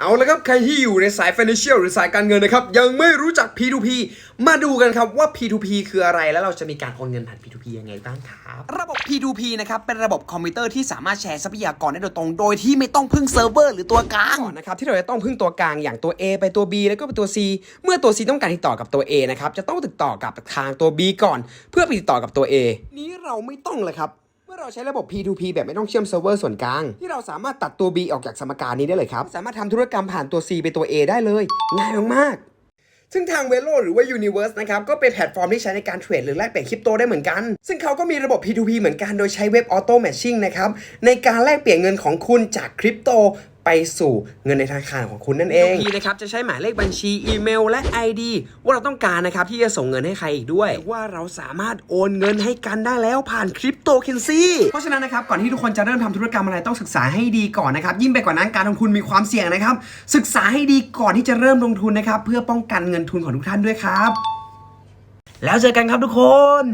เอาละครับใครที่อยู่ในสาย financial หรือสายการเงินนะครับ ยังไม่รู้จัก P2P มาดูกันครับว่า P2P คืออะไร แล้วเราจะมีการโอนเงินผ่าน P2P ยังไงบ้างครับระบบ P2P นะครับเป็นระบบคอมพิวเตอร์ที่สามารถแชร์ทรัพยากรได้โดยตรง โดยที่ไม่ต้องพึ่งเซิร์ฟเวอร์หรือตัวกลางก่อนนะครับที่เราจะต้องพึ่งตัวกลางอย่างตัว A ไปตัว B แล้วก็ไปตัว C เมื่อตัว C ต้องการติดต่อกับตัว A นะครับจะต้องติดต่อกับทางตัว B ก่อน เพื่อไปติดต่อกับตัว A นี้เราไม่ต้องเลยครับเมื่ อเราใช้ระบบ P2P แบบไม่ต้องเชื่อมเซิร์ฟเวอร์ส่วนกลาง ที่เราสามารถตัดตัว B ออกจากสมการนี้ได้เลยครับ สามารถทำธุรกรรมผ่านตัว C ไปตัว A ได้เลยง่ายมากซึ่งทางเวโลหรือว่า Universe นะครับ ก็เป็นแพลตฟอร์มที่ใช้ในการเทรดหรือแลกเปลี่ยนคริปโตได้เหมือนกัน ซึ่งเขาก็มีระบบ P2P เหมือนกันโดยใช้เว็บออโต้แมชชิ่งนะครับ ในการแลกเปลี่ยนเงินของคุณจากคริปโต ไปสู่เงินในธนาคารของคุณนั่นเอง P นะครับจะใช้หมายเลขบัญชีอีเมลและ ID ว่าเราต้องการนะครับที่จะส่งเงินให้ใครอีกด้วย ว่าเราสามารถโอนเงินให้กันได้แล้วผ่านคริปโตเค n ซีเพราะฉะนั้นนะครับก่อนที่ทุกคนจะเริ่มทำธุรกรรมอะไรต้องศึกษาให้ดีก่อนนะครับยิ่งไปกว่านั้นการลงทุนมีความเสี่ยงนะครับ ศึกษาให้ดีก่อนที่จะเริ่มลงทุนนะครับเพื่อป้องกันเงินทุนของทุกท่านด้วยครับ แล้วเจอกันครับทุกคน